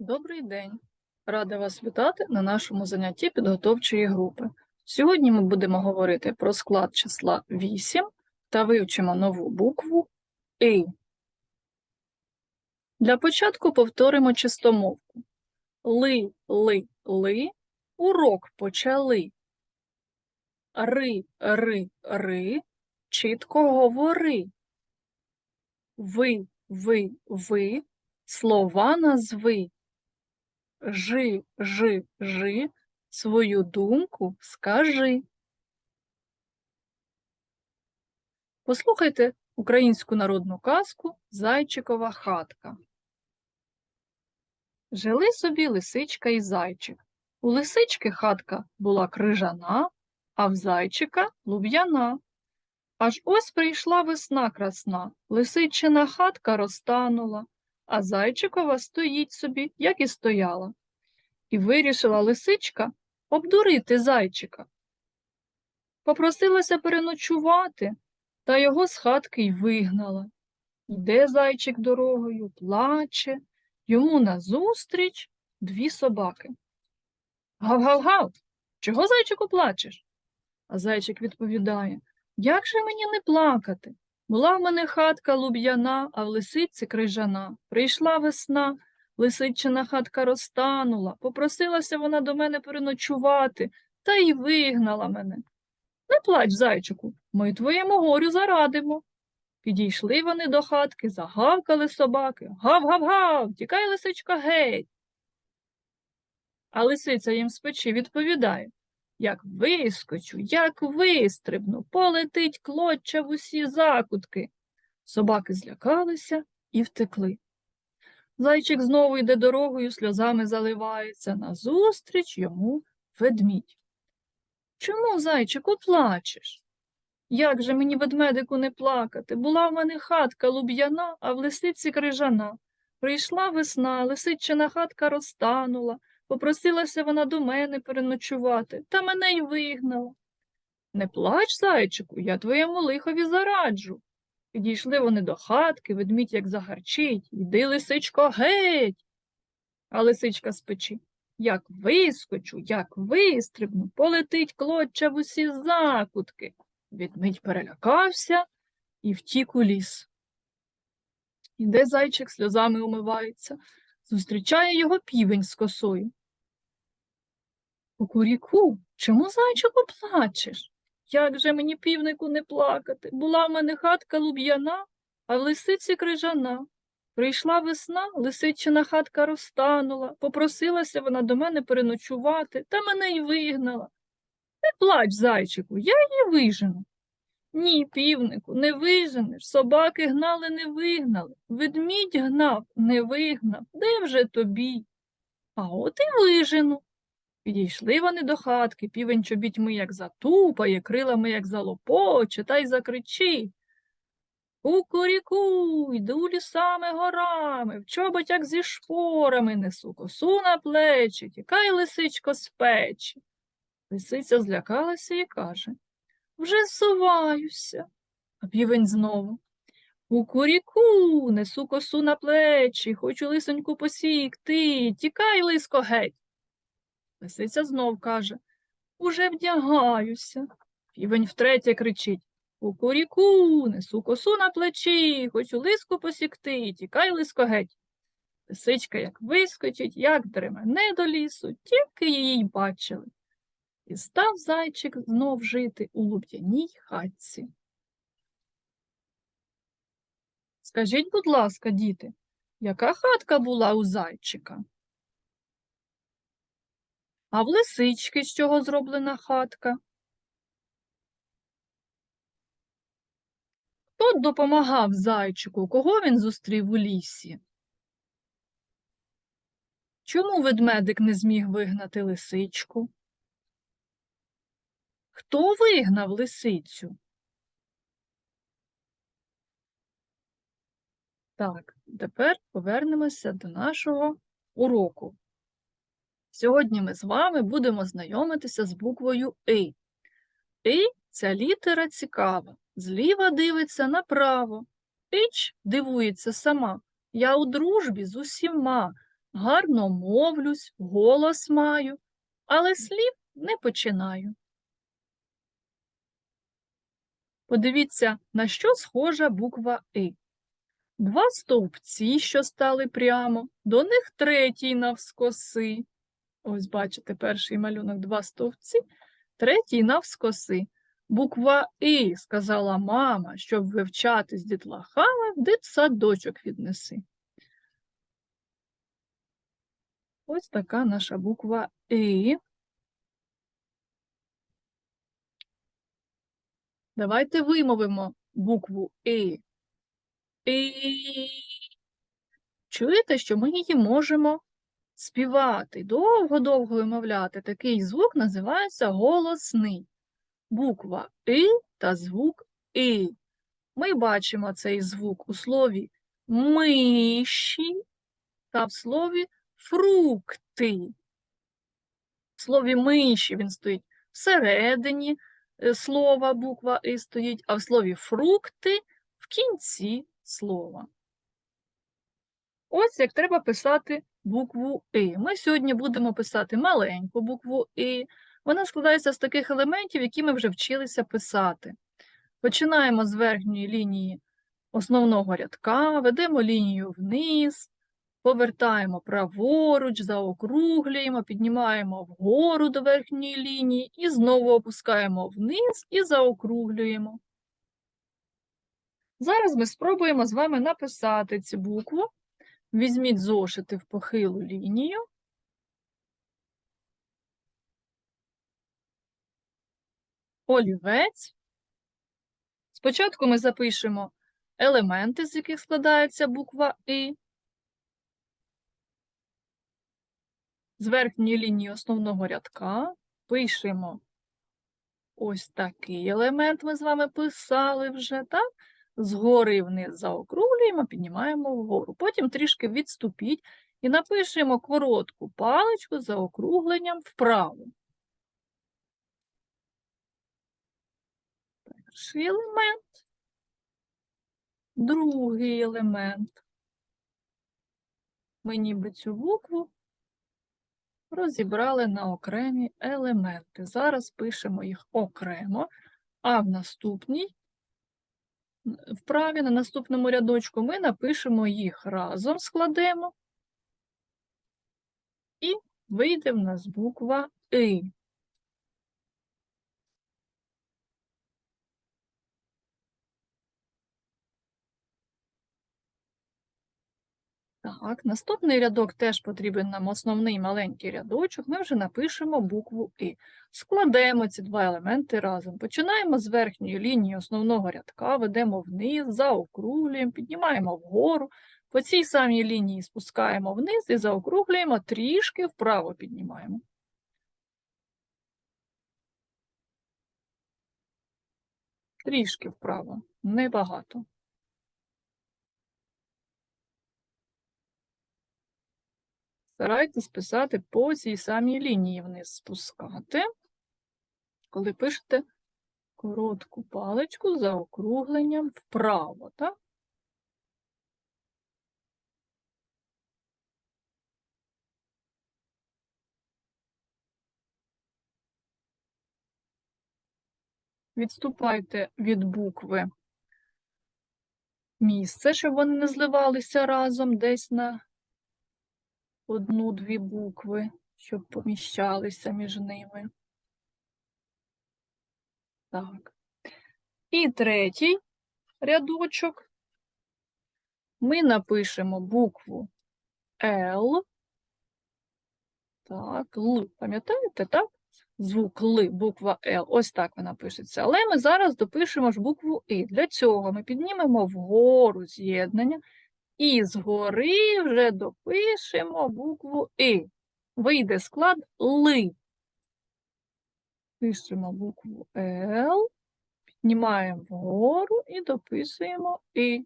Добрий день! Рада вас вітати на нашому занятті підготовчої групи. Сьогодні ми будемо говорити про склад числа 8 та вивчимо нову букву И. Для початку повторимо чистомовку. Ли, ли, ли, урок почали. Ри, ри, ри, чітко говори. Ви, ви, ви, слова назви. Жи, жи, жи, свою думку скажи. Послухайте українську народну казку Зайчикова хатка. Жили собі лисичка і зайчик. У лисички хатка була крижана, а в зайчика луб'яна. Аж ось прийшла весна красна, лисичина хатка розтанула, а зайчикова стоїть собі, як і стояла. І вирішила лисичка обдурити зайчика. Попросилася переночувати, та його з хатки й вигнала. Йде зайчик дорогою, плаче, йому назустріч дві собаки. Гав-гав-гав, чого зайчику плачеш? А зайчик відповідає Як же мені не плакати? Була в мене хатка луб'яна, а в лисиці крижана. Прийшла весна, лисичина хатка розтанула, попросилася вона до мене переночувати, та й вигнала мене. Не плач, зайчику, ми твоєму горю зарадимо. Підійшли вони до хатки, загавкали собаки. Гав-гав-гав, тікай, лисичка, геть. А лисиця їм з відповідає як вискочу, як вистрибну, полетить клоча в усі закутки. Собаки злякалися і втекли. Зайчик знову йде дорогою, сльозами заливається. Назустріч йому ведмідь. Чому, зайчику, плачеш? Як же мені ведмедику не плакати? Була в мене хатка луб'яна, а в лисиці крижана. Прийшла весна, лисичина хатка розтанула, попросилася вона до мене переночувати, та мене й вигнала. Не плач, зайчику, я твоєму лихові зараджу. Підійшли вони до хатки, ведмідь як загарчить, йди, лисичко, геть. А лисичка з печі. Як вискочу, як вистрибну, полетить клоча в усі закутки. Ведмідь перелякався і втік у ліс. Іде зайчик, сльозами умивається, зустрічає його півень з косою. Кукуріку, чому зайчику плачеш? Як же мені півнику не плакати? Була в мене хатка луб'яна, а в лисиці крижана. Прийшла весна, лисичина хатка розтанула, попросилася вона до мене переночувати, та мене й вигнала. Не плач, зайчику, я її вижену. Ні, півнику, не виженеш. Собаки гнали, не вигнали. Ведмідь гнав, не вигнав. Де вже тобі? А от і вижену. Підійшли вони до хатки, півень чобітьми, як затупає, крилами, як залопоче, та й закричить. Кукуріку, йду лісами горами, в чоботях зі шпорами несу косу на плечі, тікай, лисичко, з печі. Лисиця злякалася і каже Вже зсуваюся. А півень знову. Кукуріку, несу косу на плечі, хочу лисоньку посікти, тікай, лиско, геть. Лисиця знов каже Уже вдягаюся. Півень втретє кричить Кукуріку, несу косу на плечі, хочу лиску посікти, тікай, лиско, геть. Лисичка як вискочить, як дремене до лісу, тільки її й бачили. І став зайчик знов жити у луб'яній хатці. Скажіть, будь ласка, діти, яка хатка була у зайчика? А в лисички з чого зроблена хатка? Хто допомагав зайчику? Кого він зустрів у лісі? Чому ведмедик не зміг вигнати лисичку? Хто вигнав лисицю? Так, тепер повернемося до нашого уроку. Сьогодні ми з вами будемо знайомитися з буквою И. И – ця літера цікава. Зліва дивиться направо. Піч дивується сама. Я у дружбі з усіма. гарно мовлюсь, голос маю, але слів не починаю. Подивіться, на що схожа буква И. Два стовпці, що стали прямо, до них третій навскоси. Ось, бачите, перший малюнок два стовпці, третій навскоси. Буква І, сказала мама, щоб вивчати з дітлахами, в дитсадочок віднеси. Ось така наша буква І. Давайте вимовимо букву І. І. Чуєте, що ми її можемо співати, довго-довго вимовляти. Такий звук називається голосний. Буква И та звук И. Ми бачимо цей звук у слові миші та в слові фрукти. В слові миші він стоїть всередині е, слова, буква И стоїть, а в слові фрукти в кінці слова. Ось як треба писати букву И. Ми сьогодні будемо писати маленьку букву И. Вона складається з таких елементів, які ми вже вчилися писати. Починаємо з верхньої лінії основного рядка, ведемо лінію вниз, повертаємо праворуч, заокруглюємо, піднімаємо вгору до верхньої лінії і знову опускаємо вниз і заокруглюємо. Зараз ми спробуємо з вами написати цю букву. Візьміть зошити в похилу лінію. Олівець. Спочатку ми запишемо елементи, з яких складається буква И. З верхньої лінії основного рядка пишемо ось такий елемент, ми з вами писали вже, так? Згори вниз заокруглюємо, піднімаємо вгору. Потім трішки відступіть і напишемо коротку паличку за округленням вправо. Перший елемент, другий елемент. Ми ніби цю букву розібрали на окремі елементи. Зараз пишемо їх окремо, а в наступній вправі на наступному рядочку ми напишемо їх разом, складемо, і вийде в нас буква И. Так, наступний рядок теж потрібен нам основний маленький рядочок. Ми вже напишемо букву И. Складемо ці два елементи разом. Починаємо з верхньої лінії основного рядка, ведемо вниз, заокруглюємо, піднімаємо вгору. По цій самій лінії спускаємо вниз і заокруглюємо, трішки вправо піднімаємо. Трішки вправо, небагато. Старайтесь писати по цій самій лінії вниз спускати, коли пишете коротку паличку за округленням вправо, так? Відступайте від букви місце, щоб вони не зливалися разом десь на одну-дві букви, щоб поміщалися між ними. Так. І третій рядочок. Ми напишемо букву Л. Так, Л. Пам'ятаєте, так? Звук Л, буква Л. Ось так вона пишеться. Але ми зараз допишемо ж букву І. Для цього ми піднімемо вгору з'єднання і згори вже допишемо букву И. Вийде склад Ли. Пишемо букву Л, піднімаємо вгору і дописуємо І.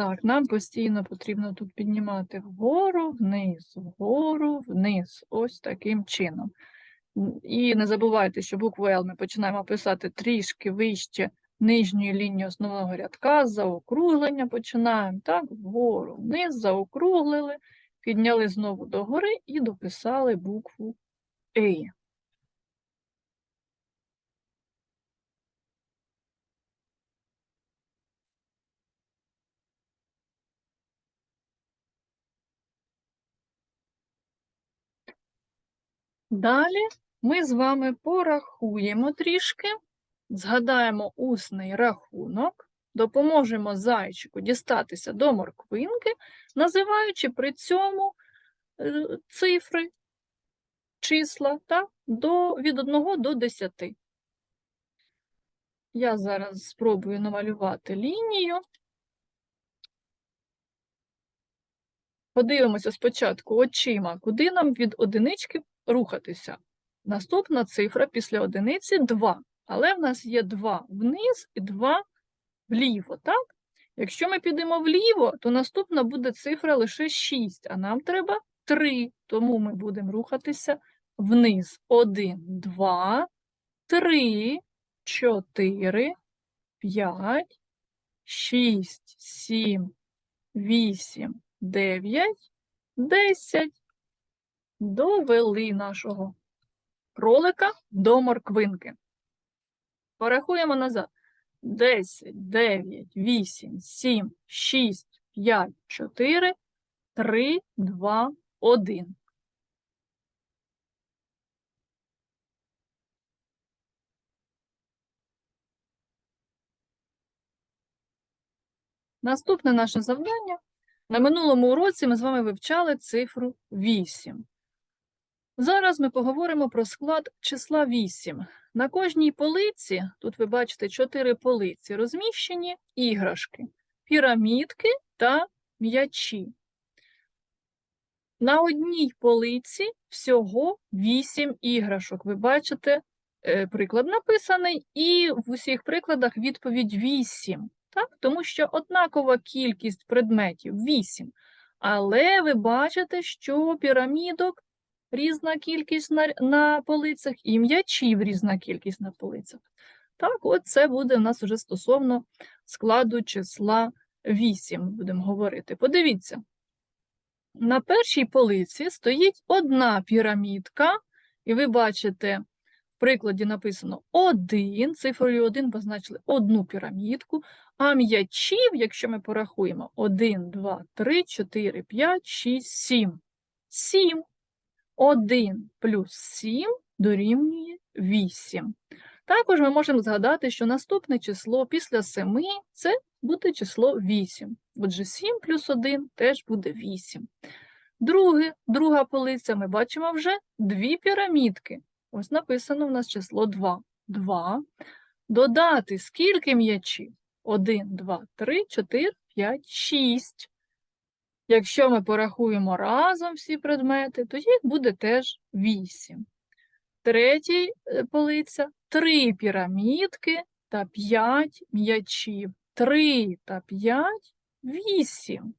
Так, нам постійно потрібно тут піднімати вгору, вниз, вгору, вниз. Ось таким чином. І не забувайте, що букву Л ми починаємо писати трішки вище нижньої лінії основного рядка, заокруглення починаємо, так, вгору, вниз, заокруглили, підняли знову догори і дописали букву «и». Далі ми з вами порахуємо трішки, згадаємо усний рахунок, допоможемо зайчику дістатися до морквинки, називаючи при цьому е, цифри, числа так, до, від 1 до 10. Я зараз спробую намалювати лінію. Подивимося спочатку очима, куди нам від одинички рухатися. Наступна цифра після одиниці 2, але в нас є 2 вниз і 2 вліво, так? Якщо ми підемо вліво, то наступна буде цифра лише 6, а нам треба 3, тому ми будемо рухатися вниз. 1, 2, 3, 4, 5, 6, 7, 8, 9, 10. Довели нашого кролика до морквинки. Порахуємо назад. 10, 9, 8, 7, 6, 5, 4, 3, 2, 1. Наступне наше завдання. На минулому уроці ми з вами вивчали цифру 8. Зараз ми поговоримо про склад числа 8. На кожній полиці, тут ви бачите 4 полиці, розміщені іграшки, пірамідки та м'ячі. На одній полиці всього 8 іграшок. Ви бачите, е, приклад написаний, і в усіх прикладах відповідь 8. Так? Тому що однакова кількість предметів 8. Але ви бачите, що пірамідок різна кількість на, на полицях, і м'ячів різна кількість на полицях. Так, от це буде в нас вже стосовно складу числа 8, будемо говорити. Подивіться, на першій полиці стоїть одна пірамідка, і ви бачите, в прикладі написано 1, цифрою 1 позначили одну пірамідку, а м'ячів, якщо ми порахуємо, 1, 2, 3, 4, 5, 6, 7. 7. 1 плюс 7 дорівнює 8. Також ми можемо згадати, що наступне число після 7 це буде число 8. Отже, 7 плюс 1 теж буде 8. Друге, друга полиця ми бачимо вже дві пірамідки. Ось написано в нас число 2. 2. Додати скільки м'ячів? 1, 2, 3, 4, 5, 6. Якщо ми порахуємо разом всі предмети, то їх буде теж 8. Третій е, полиця 3 пірамідки та 5 м'ячів. 3 та 5 8.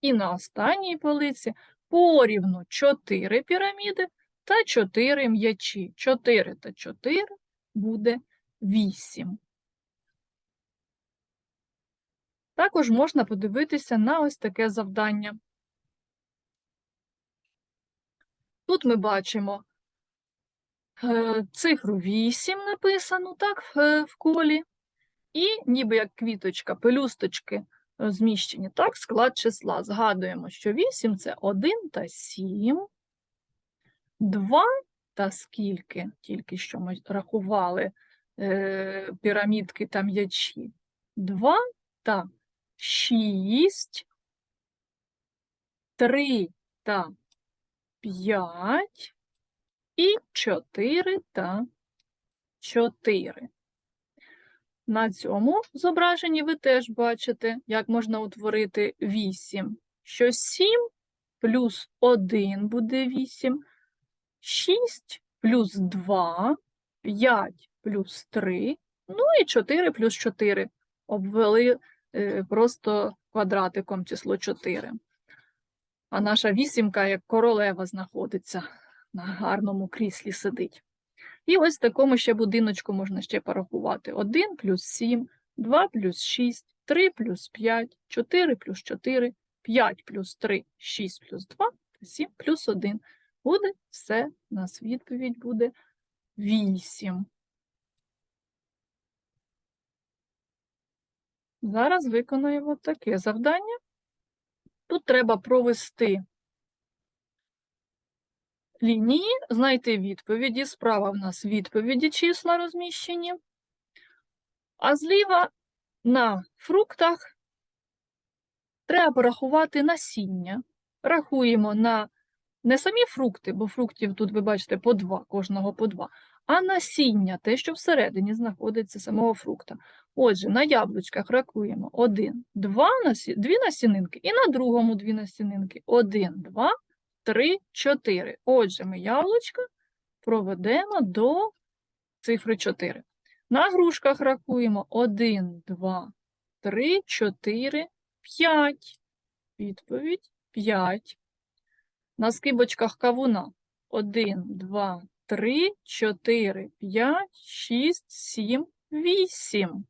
І на останній полиці порівну 4 піраміди та 4 м'ячі. 4 та 4 буде 8. Також можна подивитися на ось таке завдання. Тут ми бачимо е, цифру 8 написану так, в, е, в колі, і ніби як квіточка, пелюсточки розміщені, так, склад числа. Згадуємо, що 8 це 1 та 7, 2 та скільки, тільки що ми рахували е, пірамідки та м'ячі. 2 та 6, 3 та 5 і 4 та 4. На цьому зображенні ви теж бачите, як можна утворити 8, що 7 плюс 1 буде 8, 6 плюс 2, 5 плюс 3, ну і 4 плюс 4. Обвели просто квадратиком число 4. А наша вісімка, як королева, знаходиться на гарному кріслі сидить. І ось в такому ще будиночку можна ще порахувати. 1 плюс 7, 2 плюс 6, 3 плюс 5, 4 плюс 4, 5 плюс 3, 6 плюс 2, 7 плюс 1. Буде все, у нас відповідь буде 8. Зараз виконаємо таке завдання. Тут треба провести лінії, знайти відповіді. Справа в нас відповіді числа розміщені. А зліва на фруктах треба порахувати насіння. Рахуємо на не самі фрукти, бо фруктів тут, ви бачите, по два, кожного по два, а насіння, те, що всередині знаходиться самого фрукта. Отже, на яблучках рахуємо 1, 2 насі... дві насінинки, і на другому дві насінинки 1, 2, 3, 4. Отже, ми яблучка проведемо до цифри 4. На грушках рахуємо 1, 2, 3, 4, 5. Відповідь 5. На скибочках кавуна 1, 2, 3, 4, 5, 6, 7, 8.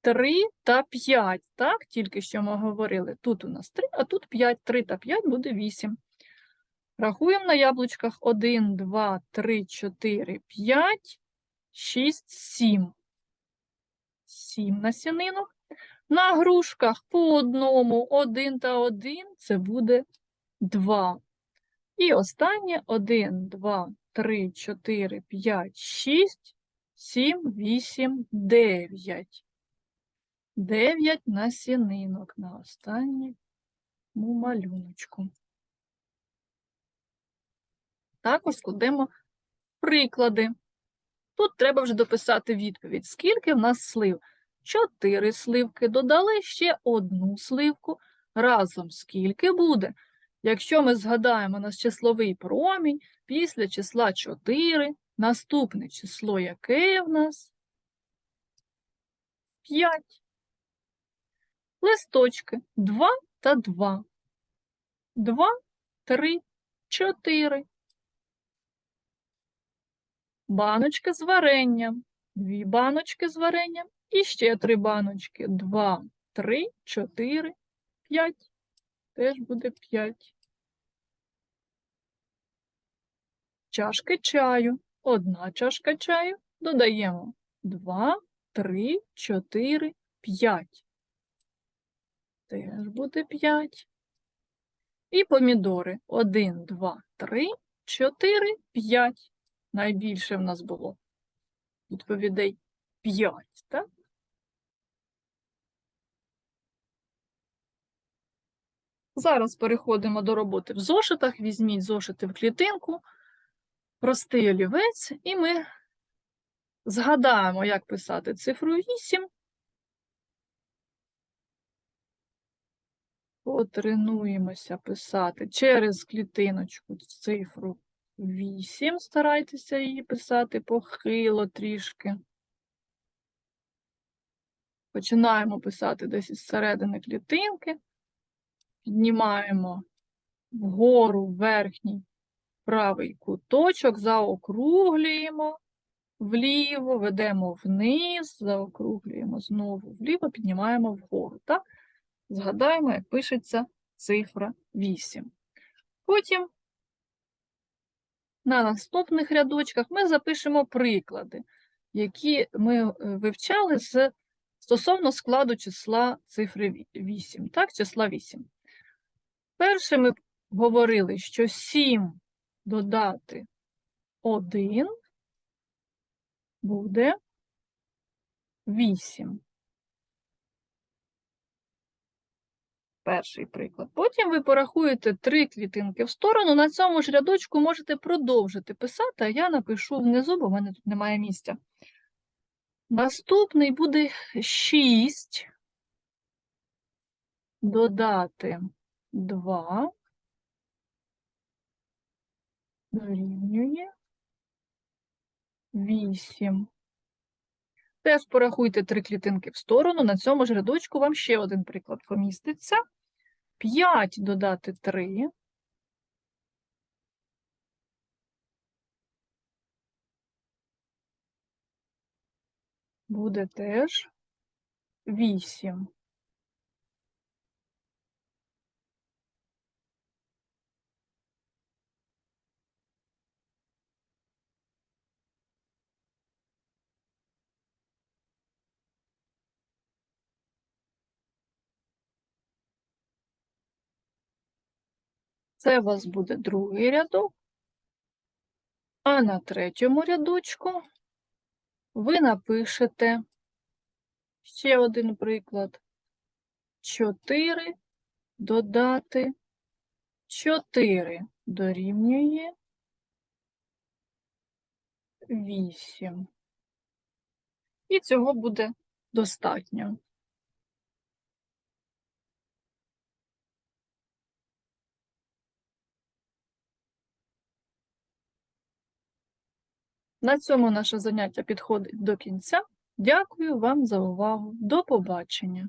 3 та 5, так? Тільки що ми говорили. Тут у нас 3, а тут 5. 3 та 5 буде 8. Рахуємо на яблучках 1, 2, 3, 4, 5, 6, 7. 7 насінинок. На грушках по одному 1 та 1 це буде 2. І останнє 1, 2, 3, 4, 5, 6, 7, 8, 9. 9 насінинок на останньому малюночку. Також складемо приклади. Тут треба вже дописати відповідь. Скільки в нас слив? 4 сливки. Додали ще одну сливку. Разом скільки буде? Якщо ми згадаємо у нас числовий промінь, після числа 4, наступне число яке в нас? 5. Листочки 2 та 2. 2, 3, 4. Баночки з варенням. Дві баночки з варенням і ще три баночки. 2, 3, 4, 5. Теж буде 5. Чашки чаю. Одна чашка чаю. Додаємо 2, 3, 4, 5. Теж буде 5. І помідори. 1, 2, 3, 4, 5. Найбільше в нас було відповідей 5, так? Зараз переходимо до роботи в зошитах. Візьміть зошити в клітинку, простий олівець, і ми згадаємо, як писати цифру 8. Потренуємося писати через клітиночку цифру 8. Старайтеся її писати похило трішки. Починаємо писати десь із середини клітинки. Піднімаємо вгору верхній правий куточок, заокруглюємо вліво, ведемо вниз, заокруглюємо знову вліво, піднімаємо вгору. Так? Згадаємо, як пишеться цифра 8. Потім на наступних рядочках ми запишемо приклади, які ми е, вивчали з стосовно складу числа цифри 8, так, числа 8. Перше ми говорили, що 7 додати 1 буде 8. Перший приклад. Потім ви порахуєте три клітинки в сторону. На цьому ж рядочку можете продовжити писати, а я напишу внизу, бо в мене тут немає місця. Наступний буде 6 додати 2 дорівнює 8. Теж порахуйте три клітинки в сторону. На цьому ж рядочку вам ще один приклад поміститься. 5 додати 3. Буде теж 8. Це у вас буде другий рядок. А на третьому рядочку ви напишете ще один приклад. 4 додати 4 дорівнює 8. І цього буде достатньо. На цьому наше заняття підходить до кінця. Дякую вам за увагу. До побачення!